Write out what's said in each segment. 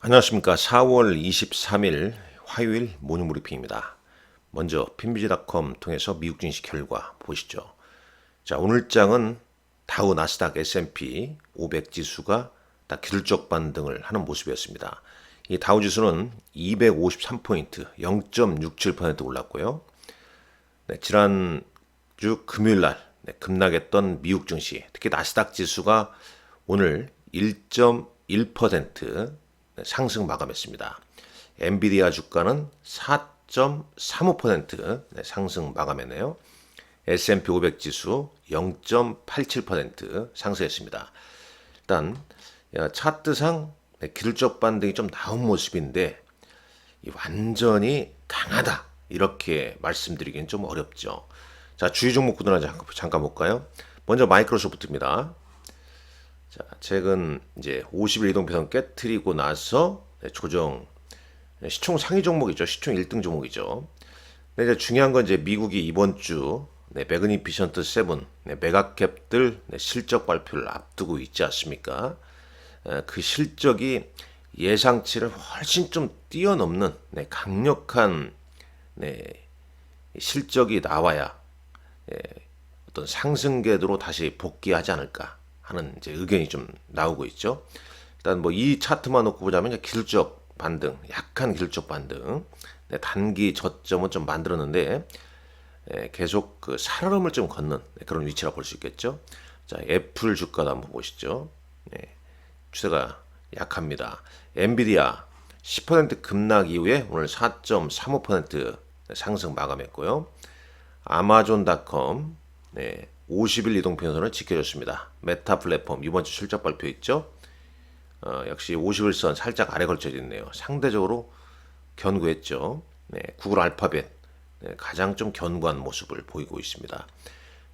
안녕하십니까. 4월 23일 화요일 모닝 브리핑입니다. 먼저 핀비지닷컴 통해서 미국 증시 결과 보시죠. 자, 오늘 장은 다우 나스닥 S&P 500 지수가 다 기술적 반등을 하는 모습이었습니다. 이 다우 지수는 253포인트, 0.67% 올랐고요. 네, 지난주 금요일 날 네, 급락했던 미국 증시, 특히 나스닥 지수가 오늘 1.1% 상승 마감했습니다. 엔비디아 주가는 4.35% 네, 상승 마감했네요. S&P 500 지수 0.87% 상승했습니다. 일단 야, 차트상 네, 기술적 반등이 좀 나온 모습인데 이 완전히 강하다 이렇게 말씀드리기는 좀 어렵죠. 자 주의 종목 구도나 잠깐 볼까요? 먼저 마이크로소프트입니다. 자 최근 이제 50일 이동평선 깨트리고 나서 네, 조정 네, 시총 상위 종목이죠. 시총 1등 종목이죠. 근데 이제 중요한 건 이제 미국이 이번 주 네, 매그니피션트 7 네, 메가캡들 네, 실적 발표를 앞두고 있지 않습니까? 에, 그 실적이 예상치를 훨씬 좀 뛰어넘는 네, 강력한 네, 실적이 나와야 예, 어떤 상승 궤도로 다시 복귀하지 않을까 하는 이제 의견이 좀 나오고 있죠. 일단 뭐 이 차트만 놓고 보자면 기술적 반등, 약한 기술적 반등, 네, 단기 저점은 좀 만들었는데 예, 계속 그 살얼음을 좀 걷는 네, 그런 위치라 볼 수 있겠죠. 자, 애플 주가도 한번 보시죠. 네, 추세가 약합니다. 엔비디아 10% 급락 이후에 오늘 4.35% 상승 마감했고요. 아마존닷컴 네, 50일 이동평선을 지켜줬습니다. 메타 플랫폼 이번 주 실적 발표 있죠? 어, 역시 50일선 살짝 아래 걸쳐 있네요. 상대적으로 견고했죠. 네, 구글 알파벳 네, 가장 좀 견고한 모습을 보이고 있습니다.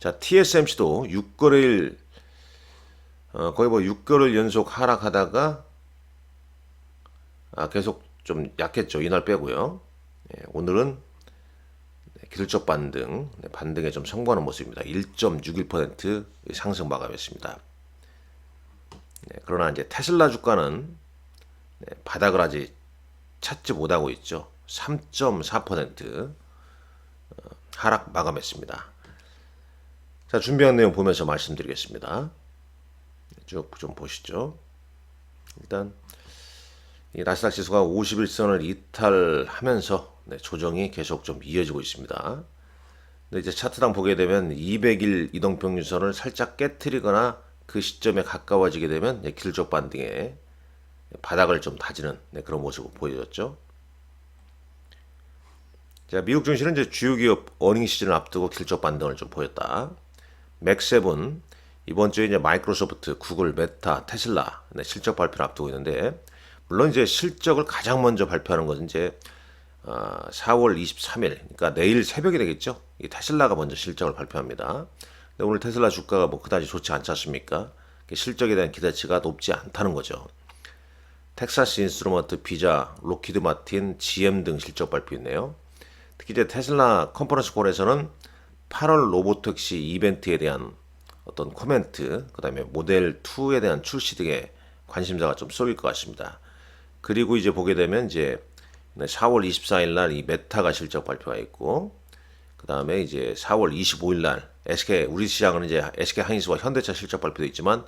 자, TSMC도 6거래일 어, 거의 뭐 6개월 연속 하락하다가 아, 계속 좀 약했죠. 이날 빼고요. 네, 오늘은 네, 기술적 반등, 네, 반등에 좀 성공하는 모습입니다. 1.61% 상승 마감했습니다. 네, 그러나 이제 테슬라 주가는 네, 바닥을 아직 찾지 못하고 있죠. 3.4% 어, 하락 마감했습니다. 자, 준비한 내용 보면서 말씀드리겠습니다. 쭉 좀 보시죠. 일단 이 나스닥 지수가 51선을 이탈하면서 네, 조정이 계속 좀 이어지고 있습니다. 근데 이제 차트당 보게 되면 200일 이동평균선을 살짝 깨트리거나 그 시점에 가까워지게 되면 네, 길적 반등에 바닥을 좀 다지는 네, 그런 모습을 보여줬죠. 자, 미국 증시는 이제 주요 기업 어닝 시즌을 앞두고 길적 반등을 좀 보였다. 맥세븐 이번 주에 이제 마이크로소프트, 구글, 메타, 테슬라 네, 실적 발표를 앞두고 있는데 물론 이제 실적을 가장 먼저 발표하는 것은 이제 어, 4월 23일, 그러니까 내일 새벽이 되겠죠. 이 테슬라가 먼저 실적을 발표합니다. 근데 오늘 테슬라 주가가 뭐 그다지 좋지 않지 않습니까? 실적에 대한 기대치가 높지 않다는 거죠. 텍사스 인스트루먼트, 비자, 로키드 마틴, GM 등 실적 발표했네요. 특히 이제 테슬라 컨퍼런스 콜에서는 8월 로보택시 이벤트에 대한 어떤 코멘트, 그 다음에 모델 2에 대한 출시 등의 관심사가 좀 쏠릴 것 같습니다. 그리고 이제 보게 되면 이제 4월 24일 날 이 메타가 실적 발표가 있고, 그 다음에 이제 4월 25일 날 SK, 우리 시장은 이제 SK 하이닉스와 현대차 실적 발표도 있지만,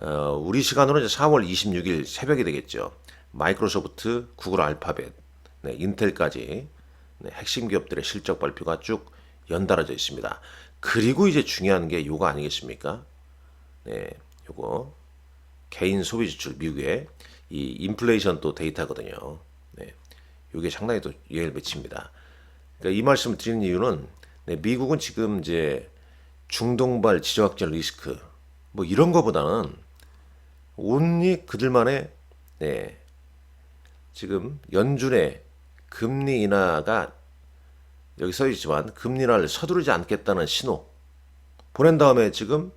어, 우리 시간으로 이제 4월 26일 새벽이 되겠죠. 마이크로소프트, 구글 알파벳, 네, 인텔까지 네, 핵심 기업들의 실적 발표가 쭉 연달아져 있습니다. 그리고 이제 중요한 게 요거 아니겠습니까? 네, 요거 개인 소비 지출 미국의 이 인플레이션 또 데이터거든요. 네, 요게 상당히 또 예를 미칩니다. 그러니까 이 말씀을 드리는 이유는 네, 미국은 지금 이제 중동발 지정학적 리스크 뭐 이런 거보다는 온리 그들만의 네, 지금 연준의 금리 인하가 여기 써 있지만 금리 인하를 서두르지 않겠다는 신호 보낸 다음에 지금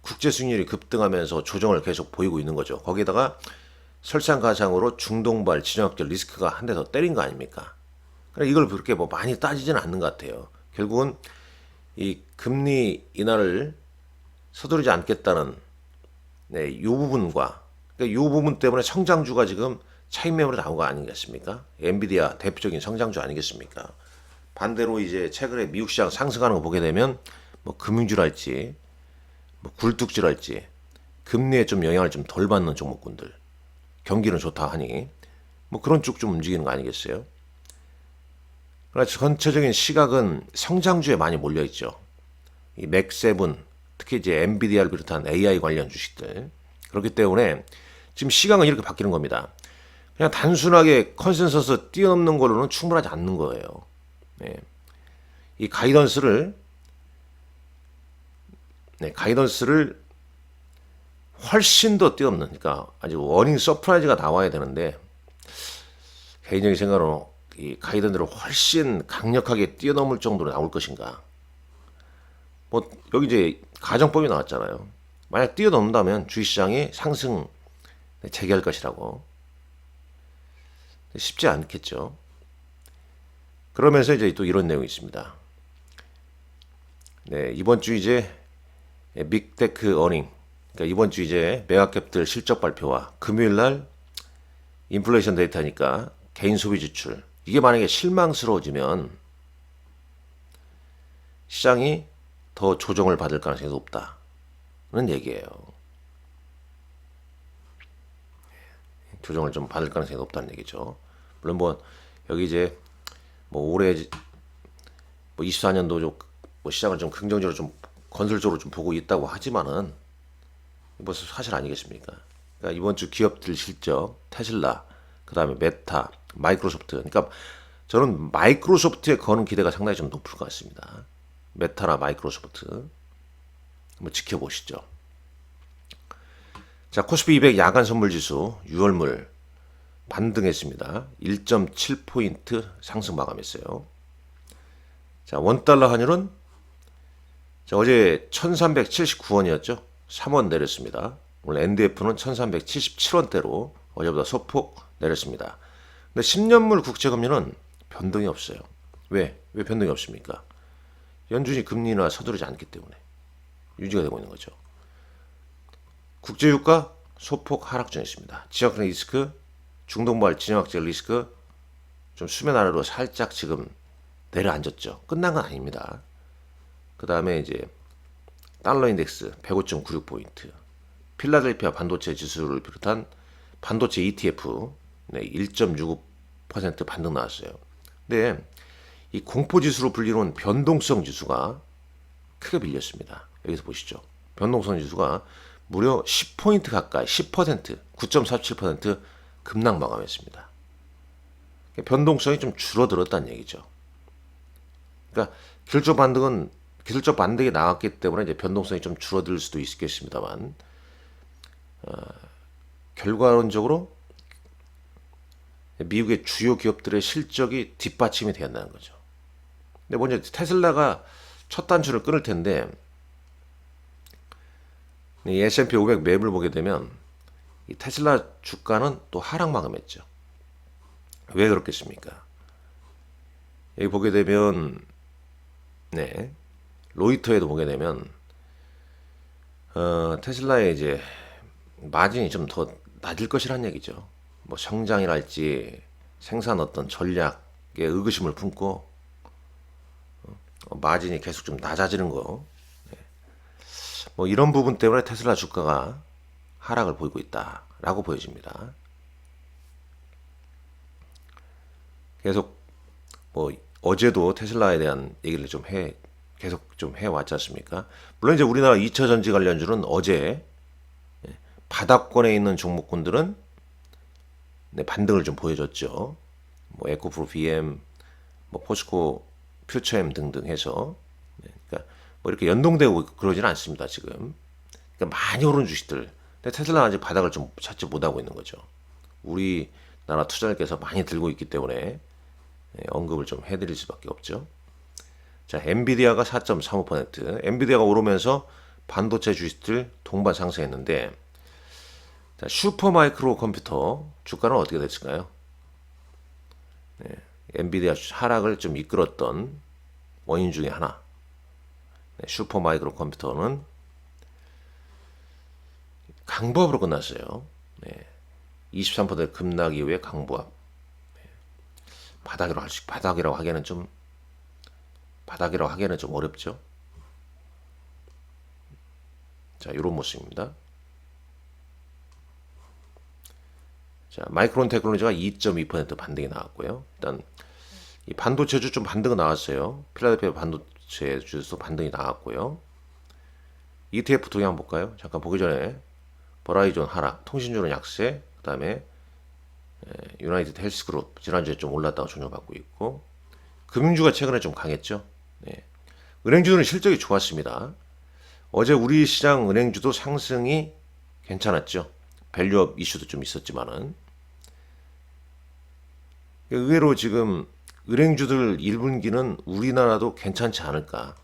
국제 수익률이 급등하면서 조정을 계속 보이고 있는 거죠. 거기다가 설상가상으로 중동발 지정학적 리스크가 한 대 더 때린 거 아닙니까? 그러니까 이걸 그렇게 뭐 많이 따지지는 않는 것 같아요. 결국은 이 금리 인하를 서두르지 않겠다는 네, 요 부분과 그러니까 요 부분 때문에 성장주가 지금 차익 매물이 나온 거 아니겠습니까? 엔비디아 대표적인 성장주 아니겠습니까? 반대로 이제 최근에 미국 시장 상승하는 거 보게 되면 뭐 금융주랄지 뭐 굴뚝주랄지 금리에 좀 영향을 좀 덜 받는 종목군들 경기는 좋다 하니 뭐 그런 쪽 좀 움직이는 거 아니겠어요? 그러나 전체적인 시각은 성장주에 많이 몰려 있죠. 이 맥세븐 특히 이제 엔비디아를 비롯한 AI 관련 주식들 그렇기 때문에 지금 시각은 이렇게 바뀌는 겁니다. 그냥 단순하게 컨센서스 뛰어넘는 걸로는 충분하지 않는 거예요. 네. 이 가이던스를 네, 가이던스를 훨씬 더 뛰어넘는 그러니까 아주 워닝 서프라이즈가 나와야 되는데 개인적인 생각으로 이 가이던스를 훨씬 강력하게 뛰어넘을 정도로 나올 것인가. 뭐 여기 이제 가정법이 나왔잖아요. 만약 뛰어넘는다면 주식시장이 상승 재개할 것이라고. 쉽지 않겠죠. 그러면서 이제 또 이런 내용이 있습니다. 네 이번 주 이제 빅테크 어닝 그러니까 이번 주 이제 매각ገብ들 실적 발표와 금요일 날 인플레이션 데이터니까 개인 소비 지출 이게 만약에 실망스러워지면 시장이 더 조정을 받을 가능성이 높다는 얘기예요. 조정을 좀 받을 가능성이 높다는 얘기죠. 물론 뭐 여기 이제 뭐 올해 뭐 24년도 뭐 시장을 좀 긍정적으로 좀 건설적으로 좀 보고 있다고 하지만은 뭐 사실 아니겠습니까? 그러니까 이번 주 기업들 실적, 테슬라, 그 다음에 메타, 마이크로소프트. 그러니까 저는 마이크로소프트에 거는 기대가 상당히 좀 높을 것 같습니다. 메타나 마이크로소프트. 한번 지켜보시죠. 자, 코스피 200 야간 선물 지수 6월물 반등했습니다. 1.7포인트 상승 마감했어요. 자, 원달러 환율은 자, 어제 1379원이었죠. 3원 내렸습니다. 오늘 NDF는 1377원대로 어제보다 소폭 내렸습니다. 근데 10년물 국채 금리는 변동이 없어요. 왜? 왜 변동이 없습니까? 연준이 금리나 서두르지 않기 때문에 유지가 되고 있는 거죠. 국제유가 소폭 하락 중에 있습니다. 지역 리스크, 중동발 진영학적 리스크 좀 수면 아래로 살짝 지금 내려앉았죠. 끝난 건 아닙니다. 그 다음에 이제 달러 인덱스 105.96포인트, 필라델피아 반도체 지수를 비롯한 반도체 ETF 네, 1.65% 반등 나왔어요. 근데 이 공포 지수로 불리는 변동성 지수가 크게 밀렸습니다. 여기서 보시죠. 변동성 지수가 무려 10포인트 가까이 10% 9.47% 급락 마감했습니다. 변동성이 좀 줄어들었다는 얘기죠. 그러니까 기술적 반등은 기술적 반등이 나왔기 때문에 이제 변동성이 좀 줄어들 수도 있겠습니다만 어, 결과론적으로 미국의 주요 기업들의 실적이 뒷받침이 되었다는 거죠. 근데 먼저 테슬라가 첫 단추를 끊을 텐데 이 S&P 500 맵을 보게 되면 이 테슬라 주가는 또 하락 마감했죠. 왜 그렇겠습니까? 여기 보게 되면 네 로이터에도 보게 되면 어, 테슬라의 이제 마진이 좀 더 낮을 것이란 얘기죠. 뭐 성장이랄지 생산 어떤 전략에 의구심을 품고 어, 마진이 계속 좀 낮아지는 거. 네. 뭐 이런 부분 때문에 테슬라 주가가 하락을 보이고 있다라고 보여집니다. 계속 뭐 어제도 테슬라에 대한 얘기를 좀 해 계속 좀 해왔지 않습니까? 물론 이제 우리나라 2차 전지 관련주는 어제 예, 바닥권에 있는 종목군들은 네, 반등을 좀 보여줬죠. 뭐 에코프로 BM, 뭐 포스코 퓨처엠 등등 해서 네, 그러니까 뭐 이렇게 연동되고 그러지는 않습니다 지금. 그러니까 많이 오른 주식들. 근데 테슬라가 아직 바닥을 좀 찾지 못하고 있는 거죠. 우리나라 투자자께서 많이 들고 있기 때문에 네, 언급을 좀 해드릴 수밖에 없죠. 자, 엔비디아가 4.35%, 엔비디아가 오르면서 반도체 주식들 동반 상승했는데 자, 슈퍼마이크로 컴퓨터 주가는 어떻게 됐을까요? 네, 엔비디아 하락을 좀 이끌었던 원인 중에 하나. 네, 슈퍼마이크로 컴퓨터는 강보합으로 끝났어요. 네, 23% 급락 이후에 강보합. 네. 바닥이라고 할 수 바닥이라고 하기에는 좀 바닥이라고 하기에는 좀 어렵죠. 자, 이런 모습입니다. 자, 마이크론 테크놀로지가 2.2% 반등이 나왔고요. 일단 이 반도체주 좀 반등이 나왔어요. 필라델피아 반도체 주도 반등이 나왔고요. ETF 동향 볼까요? 잠깐 보기 전에 버라이존 하락, 통신주는 약세, 그다음에 유나이티드 헬스그룹 지난주에 좀 올랐다가 조정받고 있고 금융주가 최근에 좀 강했죠. 네. 은행주는 실적이 좋았습니다. 어제 우리 시장 은행주도 상승이 괜찮았죠. 밸류업 이슈도 좀 있었지만은 의외로 지금 은행주들 1분기는 우리나라도 괜찮지 않을까.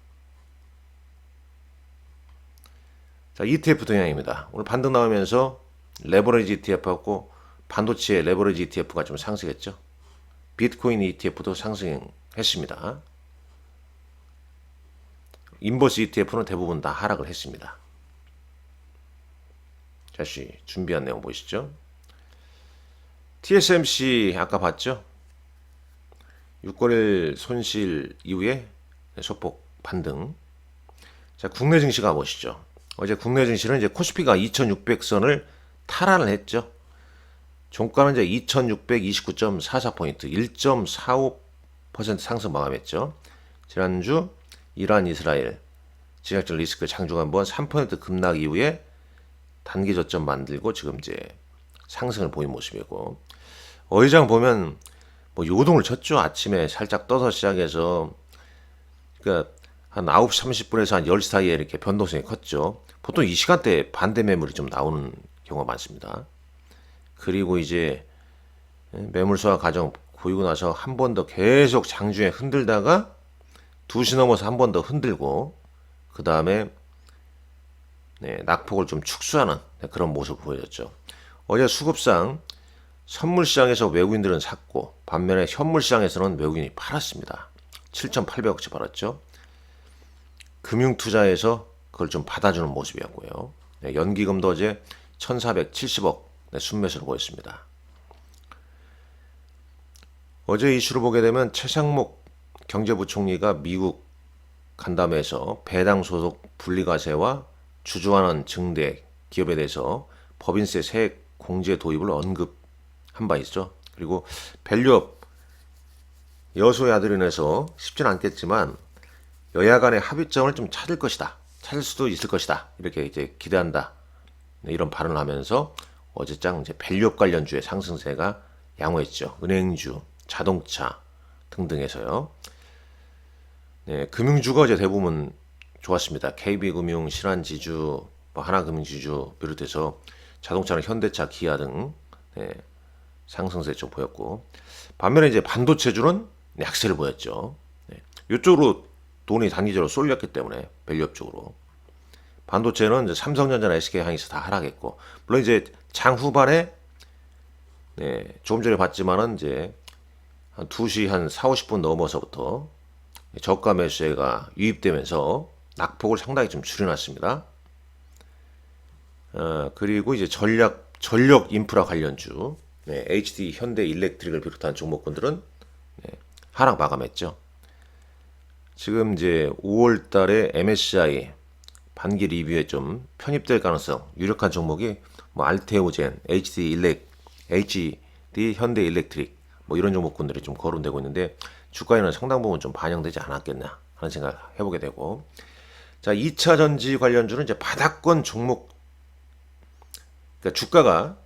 자, ETF 동향입니다. 오늘 반등 나오면서 레버리지 ETF하고 반도체 레버리지 ETF가 좀 상승했죠. 비트코인 ETF도 상승했습니다. 인버스 ETF는 대부분 다 하락을 했습니다. 다시 준비한 내용 보시죠. TSMC 아까 봤죠? 6거래일 손실 이후에 소폭 반등. 자, 국내 증시 가보시죠. 어제 국내 증시는 이제 코스피가 2600선을 탈환을 했죠. 종가는 이제 2629.44포인트, 1.45% 상승 마감했죠. 지난주 이란, 이스라엘 지역적 리스크 장중 한번 3% 급락 이후에 단기 저점 만들고 지금 이제 상승을 보인 모습이고 어의장 보면 뭐 요동을 쳤죠. 아침에 살짝 떠서 시작해서 그러니까 한 9시 30분에서 한 10시 사이에 이렇게 변동성이 컸죠. 보통 이 시간대에 반대 매물이 좀 나오는 경우가 많습니다. 그리고 이제 매물 소화 과정 보이고 나서 한 번 더 계속 장중에 흔들다가 2시 넘어서 한 번 더 흔들고 그 다음에 네, 낙폭을 좀 축소하는 그런 모습을 보여줬죠. 어제 수급상 선물 시장에서 외국인들은 샀고 반면에 현물 시장에서는 외국인이 팔았습니다. 7,800억치 팔았죠. 금융 투자에서 그걸 좀 받아주는 모습이었고요. 네, 연기금도 어제 1,470억 네, 순매수를 보였습니다. 어제 이슈를 보게 되면 최상목 경제부총리가 미국 간담회에서 배당 소속 분리과세와 주주환원 증대 기업에 대해서 법인세 세액 공제 도입을 언급한 바 있죠. 그리고 밸류업 여소야들로 인해서 쉽지는 않겠지만 여야 간의 합의점을 좀 찾을 것이다. 찾을 수도 있을 것이다. 이렇게 이제 기대한다. 네, 이런 발언을 하면서 어제장 이제 밸류업 관련주의 상승세가 양호했죠. 은행주, 자동차 등등에서요. 네, 금융주가 어제 대부분 좋았습니다. KB금융, 신한지주, 뭐 하나금융지주 비롯해서 자동차는 현대차, 기아 등 네, 상승세 좀 보였고 반면에 이제 반도체주는 약세를 보였죠. 네, 이쪽으로 돈이 단기적으로 쏠렸기 때문에 밸류업 쪽으로 반도체는 이제 삼성전자나 SK하이닉스 다 하락했고 물론 이제 장 후반에 네, 조금 전에 봤지만은 이제 한 2시 한 4, 50분 넘어서부터 저가 매수세가 유입되면서 낙폭을 상당히 좀 줄여놨습니다. 어, 그리고 이제 전략 전력 인프라 관련주 네, HD 현대 일렉트릭을 비롯한 종목군들은 네, 하락 마감했죠. 지금 이제 5월 달에 MSCI 반기 리뷰에 좀 편입될 가능성 유력한 종목이 뭐 알테오젠, HD 일렉, HD 현대 일렉트릭 뭐 이런 종목군들이 좀 거론되고 있는데 주가에는 상당 부분 좀 반영되지 않았겠나 하는 생각 해보게 되고 자 2차 전지 관련주는 이제 바닥권 종목 그러니까 주가가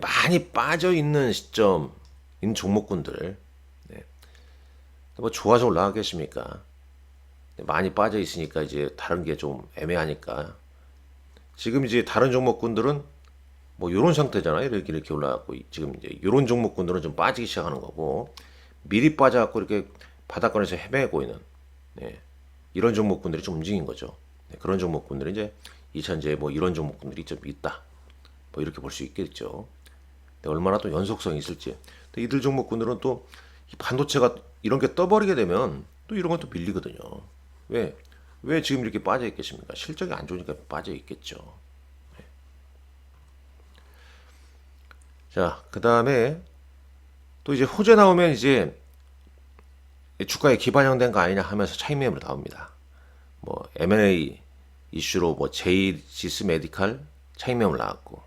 많이 빠져 있는 시점인 종목군들 네. 뭐 좋아서 올라가겠습니까? 많이 빠져 있으니까 이제 다른 게 좀 애매하니까 지금 이제 다른 종목군들은 뭐 이런 상태잖아요. 이렇게 이렇게 올라갔고 지금 이제 이런 종목군들은 좀 빠지기 시작하는 거고 미리 빠져갖고 이렇게 바닥권에서 헤매고 있는 네. 이런 종목군들이 좀 움직인 거죠. 네. 그런 종목군들이 이제 이천재 뭐 이런 종목군들이 좀 있다. 뭐 이렇게 볼 수 있겠죠. 얼마나 또 연속성이 있을지. 근데 이들 종목군들은 또 반도체가 이런 게 떠버리게 되면 또 이런 것도 밀리거든요. 왜? 왜 지금 이렇게 빠져 있겠습니까? 실적이 안 좋으니까 빠져 있겠죠. 네. 자, 그 다음에 또 이제 호재 나오면 이제 주가에 기반형된 거 아니냐 하면서 차익 매물 나옵니다. 뭐 M&A 이슈로 뭐 제이지스 메디칼 차익 매물 나왔고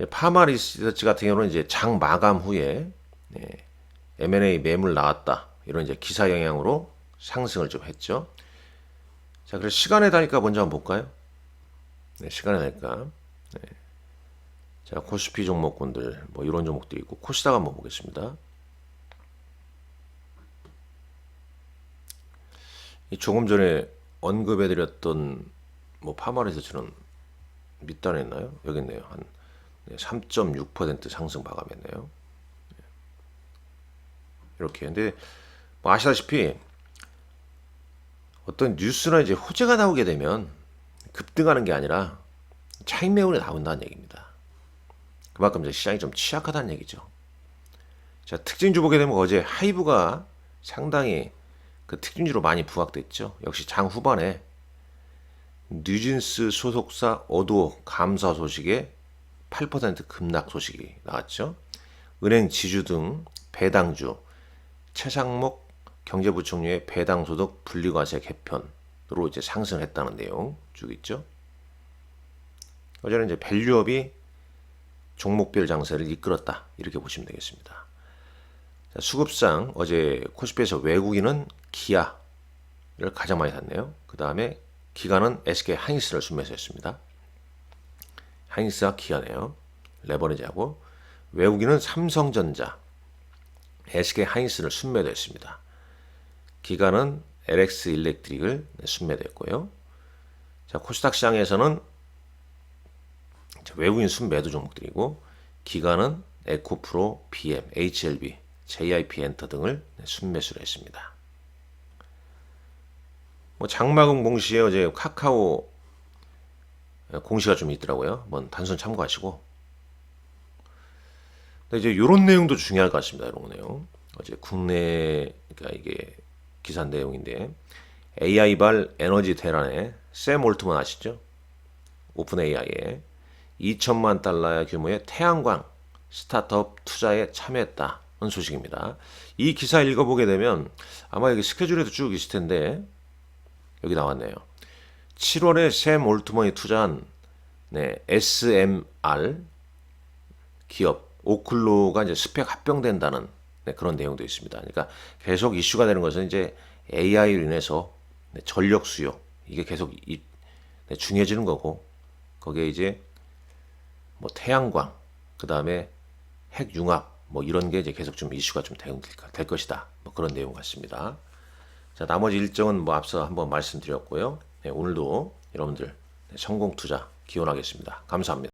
예, 파마 리서치 같은 경우는 이제 장 마감 후에 네, M&A 매물 나왔다 이런 이제 기사 영향으로 상승을 좀 했죠. 자, 그래서 시간의 단위가 먼저 한번 볼까요? 네, 시간의 단위가. 네. 자, 코스피 종목군들 뭐 이런 종목도 있고 코스닥 한번 보겠습니다. 이 조금 전에 언급해드렸던 뭐 파마리서치는 밑단에 있나요? 여기 있네요. 한 3.6% 상승 마감했네요. 이렇게. 근데 뭐 아시다시피 어떤 뉴스나 이제 호재가 나오게 되면 급등하는 게 아니라 차익 매물이 나온다는 얘기입니다. 그만큼 이제 시장이 좀 취약하다는 얘기죠. 자, 특징주 보게 되면 어제 하이브가 상당히 그 특징주로 많이 부각됐죠. 역시 장 후반에 뉴진스 소속사 어도 감사 소식에 8% 급락 소식이 나왔죠. 은행 지주 등 배당주, 최상목 경제부총리의 배당소득 분리과세 개편으로 이제 상승했다는 내용 쭉 있죠. 어제는 이제 밸류업이 종목별 장세를 이끌었다 이렇게 보시면 되겠습니다. 자, 수급상 어제 코스피에서 외국인은 기아를 가장 많이 샀네요. 그 다음에 기관은 SK 하이닉스를 순매수 했습니다. 하이닉스와 기아네요. 레버리지하고 외국인은 삼성전자, SK 하이닉스를 순매도했습니다. 기관은 LX 일렉트릭을 순매도했고요. 자, 코스닥 시장에서는 외국인 순매도 종목들이고 기관은 에코프로, BM, HLB, JIP 엔터 등을 순매수를 했습니다. 뭐 장마금 공시에 어제 카카오 공시가 좀 있더라고요. 한번 단순 참고하시고. 근데 이제 이런 내용도 중요할 것 같습니다. 이런 내용. 어제 국내 그러니까 이게 기사 내용인데 AI발 에너지 대란에 샘 올트먼 아시죠? 오픈 AI에 2천만 달러 규모의 태양광 스타트업 투자에 참여했다는 소식입니다. 이 기사 읽어보게 되면 아마 여기 스케줄에도 쭉 있을 텐데 여기 나왔네요. 7월에 샘 올트먼이 투자한 네, SMR 기업 오클로가 이제 스펙 합병된다는 네, 그런 내용도 있습니다. 그러니까 계속 이슈가 되는 것은 이제 AI로 인해서 네, 전력 수요 이게 계속 이, 네, 중요해지는 거고 거기에 이제 뭐 태양광 그 다음에 핵융합 뭐 이런 게 이제 계속 좀 이슈가 좀 될, 될 것이다 뭐 그런 내용 같습니다. 자 나머지 일정은 뭐 앞서 한번 말씀드렸고요. 네, 오늘도 여러분들 성공 투자 기원하겠습니다. 감사합니다.